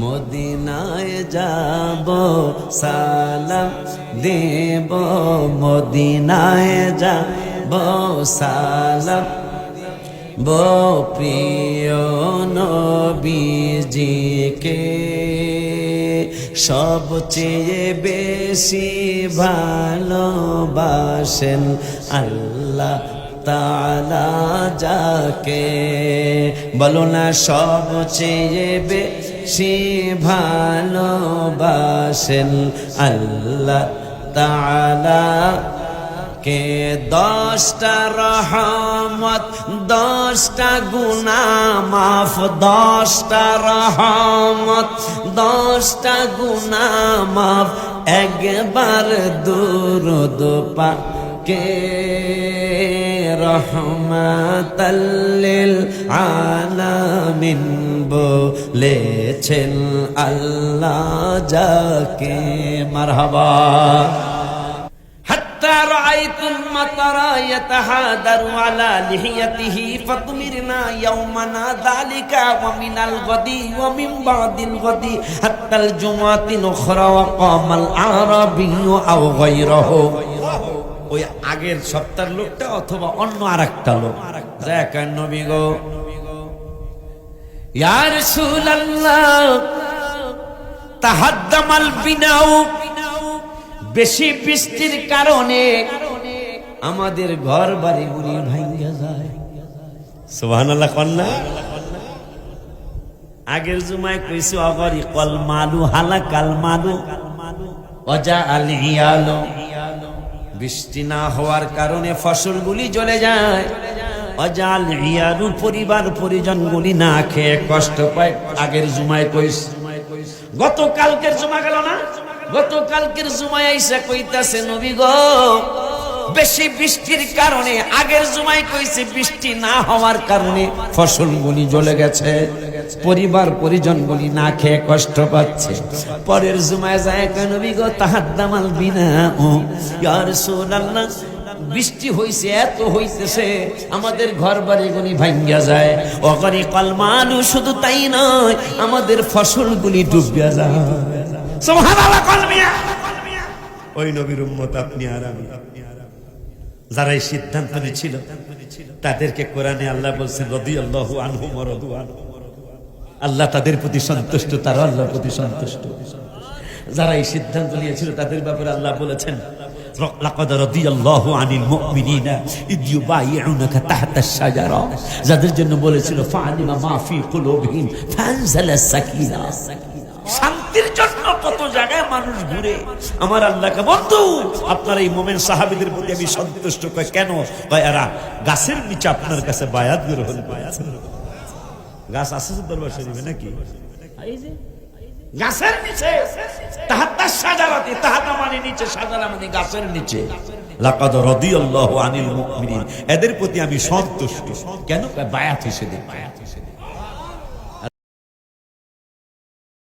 মদিনায় যাব, সালাম দেব। মদিনায় যাব, সালাম বো প্রিয় নবীজিকে সবচেয়ে বেশি ভালোবাসেন আল্লাহ তালা যাকে। বলো না, সবচেয়ে বেশি ভালোবাসেন আল্লাহ তালা কে দশটা রহমত, দশটা গুণা মাফ, দশটা রহমত, দশটা গুণা মাফ। একবার দুরুদ পাকে। রহমাতাল্লিল আলামিন বলেছেন আল্লাহ যাকে মারহাবা حتى رأيت المطر يتهادر على لحيته فطمرنا يومنا ذلك ومن الغد ومن بعد الغد حتى الجمعة الأخرى وقام العربي أو غيره ওই আগের সপ্তাহের লোকটা অথবা অন্য আরেকটা লোক। দেখেন নবী গো। ইয়া রাসূলুল্লাহ, তাহাদ্দামাল বিনাউ, বেশি বৃষ্টির কারণে আমাদের ঘর বাড়িগুলি ভাঙ্গা যায়। কন্যা আগের জুমায় কইছি, অগরি কল মালু হালা কাল মালু অজা আল ইয়ালো বৃষ্টি না হওয়ার কারণে ফসলগুলি জ্বলে যায়। অজাল ইয়ালু পরিবার পরিজনগুলি না খেয়ে কষ্ট পায়। আগের জুমায় কইস, গতকালকের জমা গেল না? গতকালকের জুমায় আইসা কইতাছে, নবী গো, বেশি বৃষ্টির কারণে আগের জুমায় কইছে, বৃষ্টি না হওয়ার কারণে ফসলগুলি জ্বলে গেছে। পরিবার পরিজনগুলি না খেয়ে কষ্ট পাচ্ছে। পরের জুমায় যায় কেন নবী গো তাহাদ্দামাল বিনা ও, ইয়া রাসূলুল্লাহ, বৃষ্টি হইছে, এত হইতেছে, আমাদের ঘর বাড়িগুলি ভাঙ্গা যায়। অকরি কলমালু শুধু তাই নয়, আমাদের ফসলগুলি ডুবিয়া যায়। ওই নবীর উম্মত আপনি আর আমি। যারা এই সিদ্ধান্ত নিয়েছিল, তাদেরকে কোরআনে আল্লাহ বলছেন রদি আল্লাহ আনহু মরদু আনহু আল্লাহ তাদের প্রতি সন্তুষ্ট তারা আল্লাহর প্রতি সন্তুষ্ট। যারা এই সিদ্ধান্ত নিয়েছিল, তাদের ব্যাপারে আল্লাহ বলেছেন যাদের জন্য বলেছিল শান্তির জন্য কত জায়গায় মানুষ ঘুরে। আমার আল্লাহকে, বন্ধু, আপনার এই মোমেন সাহাবিদের প্রতি আমি সন্তুষ্ট। কেন? গাছের নিচে আপনার কাছে বায়াত গ্রহণ বায়াত গাছ আছে দরবার শরীফে নাকি? গাছের নিচে। তাহাত্তা সাজারাতে তাহাতা মানে নিচে সাজারা মানে গাছের নিচে। লাকাদ রাদিয়াল্লাহু আনিল মুমিনিন। এদের প্রতি আমি সন্তুষ্ট। কেন? বায়াত হিসেবে। বায়াত